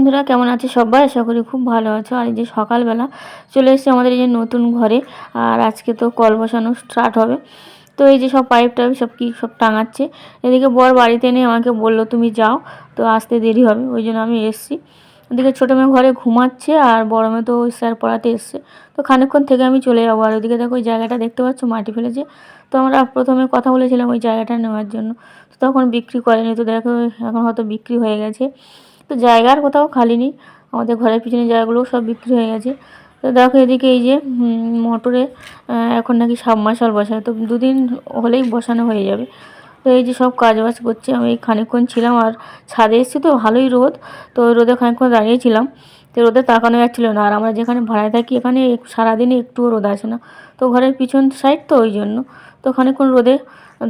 বন্ধুরা, কেমন আছে সবাই? আশা করি খুব ভালো আছো। আর এই যে সকালবেলা চলে এসেছে আমাদের এই যে নতুন ঘরে। আর আজকে তো কল বসানো স্টার্ট হবে। তো এই যে সব পাইপ টাইপ সব কি সব টাঙাচ্ছে। এদিকে বর বাড়িতে নেই আমাকে বলল, তুমি যাও। তো আসতে দেরি হবে, ওই জন্য আমি এসছি। ওদিকে ছোটো মেয়ে ঘরে ঘুমাচ্ছে, আর বড় মেয়ে তো স্যার পড়াতে এসছে। তো খানিকক্ষণ থেকে আমি চলে যাব। আর ওদিকে দেখো, ওই জায়গাটা দেখতে পাচ্ছ, মাটি ফেলেছে। তো আমরা প্রথমে কথা বলেছিলাম ওই জায়গাটা নেওয়ার জন্য। তো তখন বিক্রি করেনি। তো দেখো, এখন হয়তো বিক্রি হয়ে গেছে। তো জায়গার কোথাও খালি নেই। আমাদের ঘরের পিছনে জায়গাগুলোও সব বিক্রি হয়ে গেছে। তো দেখো এদিকে এই যে মোটরে এখন নাকি সাবমার্শাল বসায় তো দুদিন হলেই বসানো হয়ে যাবে। তো এই যে সব কাজ বাজ করছে, আমি খানিকক্ষণ ছিলাম আর ছাদে এসেছি তো, ভালোই রোদ। তো ওই রোদে খানিকক্ষণ দাঁড়িয়েছিলাম। তো রোদে তাকানো যাচ্ছিল না। আর আমরা যেখানে ভাড়ায় থাকি, এখানে সারাদিনে একটুও রোদ আসে না। তো ঘরের পিছন সাইড তো ওই জন্য। তো খানিকক্ষণ রোদে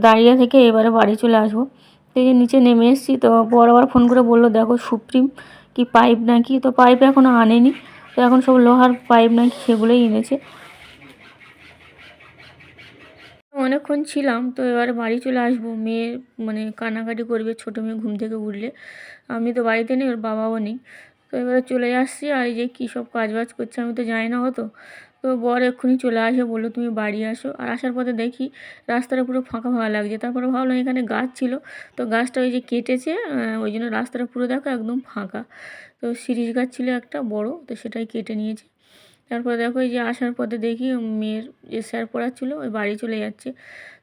দাঁড়িয়ে থেকে এবারে বাড়ি চলে আসব। যে নিচে নেমে এসেছি। তো বড় আবার ফোন করে বলল, দেখো সুপ্রিম, কি পাইপ নাকি? তো পাইপ এখনও আনেনি। তো এখন সব লোহার পাইপ নাকি সেগুলোই এনেছে। অনেকক্ষণ ছিলাম, তো এবার বাড়ি চলে আসব। মেয়ে মানে কানাকাটি করবে, ছোটো মেয়ে ঘুম থেকে উঠলে। আমি তো বাড়িতে নেই, ওর বাবাও নেই। তো এবারে চলে আসছি আর এই যে কী সব কাজ বাজ করছে আমি তো জানি না হতো তো। বর এক্ষুনি চলে আসে, বলল তুমি বাড়ি আসো। আর আসার পথে দেখি রাস্তাটা পুরো ফাঁকা ফাঁকা লাগছে। তারপরে ভাবলাম এখানে গাছ ছিল, তো গাছটা ওই যে কেটেছে ওই জন্য রাস্তাটা পুরো দেখো একদম ফাঁকা। তো শিরিষ গাছ ছিল একটা বড়, তো সেটাই কেটে নিয়েছে। তারপর দেখো এই যে আসার পথে দেখি মেয়ের যে স্যার পড়াচ্ছিলো, ওই বাড়ি চলে যাচ্ছে।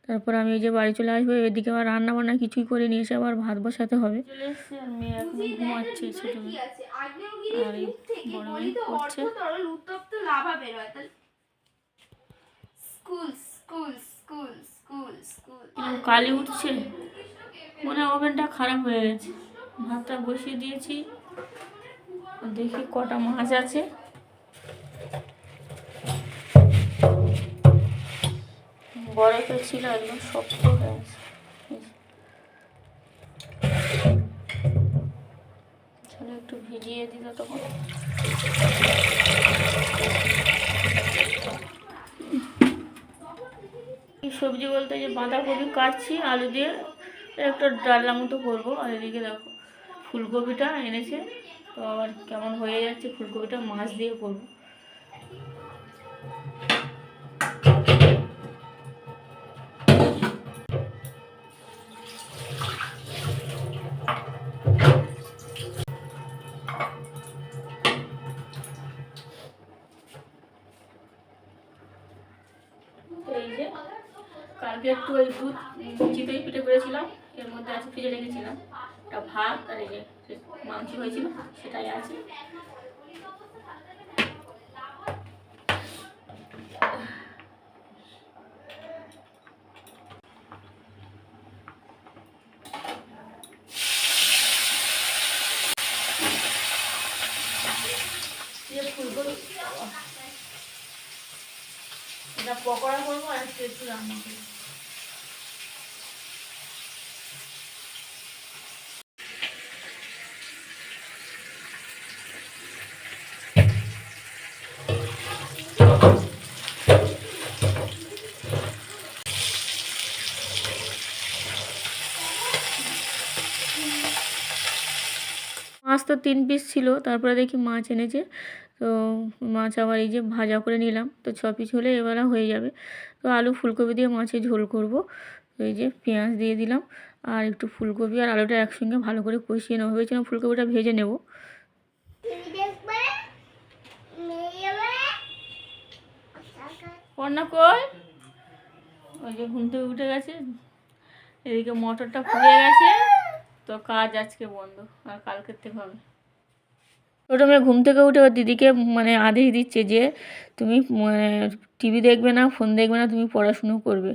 তারপর আমি এই যে বাড়ি চলে আসব এদিকে আবার রান্না বান্না কিছুই করে নিয়ে এসে আবার ভাত বসাতে হবে। হয়। কালি উঠছে। মনে হয় ওভেনটা খারাপ হয়ে গেছে। ভাতটা বসিয়ে দিয়েছি। দেখি কটা মাছ আছে। বরফে ছিল, একদম শক্ত হয়ে আছে একটু ভিজিয়ে দিত তখন সবজি বলতে যে বাঁধাকপি কাটছি, আলু দিয়ে একটা ডালনা মতো করব। আর এদিকে দেখো, ফুলকপিটা এনেছে। তো আবার কেমন হয়ে যাচ্ছে, ফুলকপিটা মাছ দিয়ে করব। কালকে একটু ওই দুধ চিতই পিঠে করেছিলাম, এর মধ্যে আছে ফ্রিজে রেখেছিলাম। একটা ভাত আর এই যে মাংস হয়েছিল, সেটাই আছে। এই এটা পকোড়া করব আর একটু একটু রান্না করব। মাছ তো তিন পিস ছিল, তারপরে দেখি মাছ এনেছে। তো মাছ আবার এই যে ভাজা করে নিলাম, তো ছ পিস হলে এবেলা হয়ে যাবে। তো আলু ফুলকপি দিয়ে মাছের ঝোল করব। তো এই যে পেঁয়াজ দিয়ে দিলাম, আর একটু ফুলকপি আর আলুটা একসঙ্গে ভালো করে কষিয়ে নেব। ভেবেছিলাম ফুলকপিটা ভেজে নেব। কন্যা কই? ওই যে ঘুম থেকে উঠে গেছে। এদিকে মটরটা ফুলে গেছে। তো কাজ আজকে বন্ধ, আর কালকের থেকে হবে। ছোটো মেয়ে ঘুম থেকে উঠে ওর দিদিকে মানে আদেশ দিচ্ছে যে, তুমি মানে টিভি দেখবে না, ফোন দেখবে না, তুমি পড়াশুনো করবে।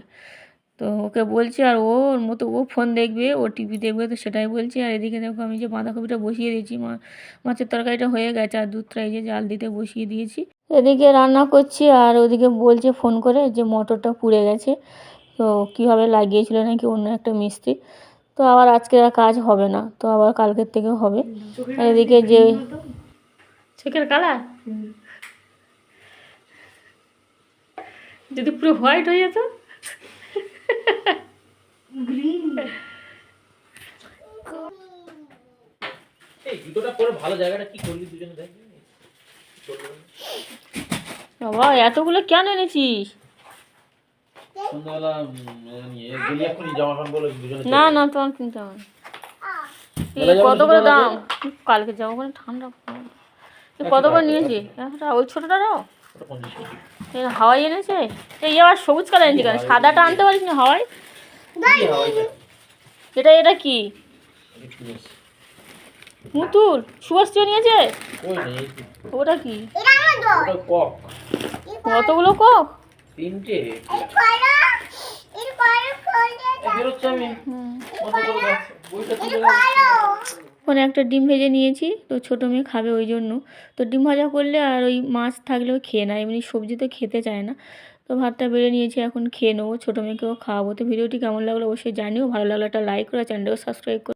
তো ওকে বলছি, আর ও, ওর মতো ও ফোন দেখবে, ও টিভি দেখবে, তো সেটাই বলছি। আর এদিকে দেখো, আমি যে বাঁধাকপিটা বসিয়ে দিয়েছি, মা, মাছের তরকারিটা হয়ে গেছে, আর দুধটা এই যে জাল দিতে বসিয়ে দিয়েছি। এদিকে রান্না করছি, আর ওদিকে বলছে ফোন করে যে মোটরটা পুড়ে গেছে। তো কীভাবে লাগিয়েছিল নাকি অন্য একটা মিস্ত্রি। তো আবার আজকে আর কাজ হবে না, তো আবার কালকের থেকে হবে। আর এদিকে যে চোখের কালার? যদি পুরো হোয়াইট হয়ে যেত? গ্রিন। এই জুতোটা পরে ভালো জায়গাটা কি করলি দুজনে দেখ। বাবা এতগুলো কেন এনেছিস? দুজনে না না তোমার কিনতে হবে কত করে দাম? কালকে যাব ঠান্ডা কত করে নিয়েছি একটা ওই টাকা। এই হাওয়াই এনেছে? এই আবার সবুজ কালার এনেছি কেন? সাদাটা আনতে পারিস না হাওয়াই? এটা এটা কি। মুতুল। সুভাষ নিয়েছে? ওটা কি? কতগুলো কক? তিনটে। এই ওখানে একটা ডিম ভেজে নিয়েছি, তো ছোটো মেয়ে খাবে ওই জন্য। তো ডিম ভাজা করলে আর ওই মাছ থাকলেও খেয়ে না, এমনি সবজি তো খেতে চায় না। তো ভাতটা বেড়ে নিয়েছি, এখন খেয়ে নেব, ছোটো মেয়েকেও খাওয়াবো। তো ভিডিওটি কেমন লাগল অবশ্যই জানিও, ভালো লাগল একটা লাইক করে চ্যানেলটাকে সাবস্ক্রাইব করে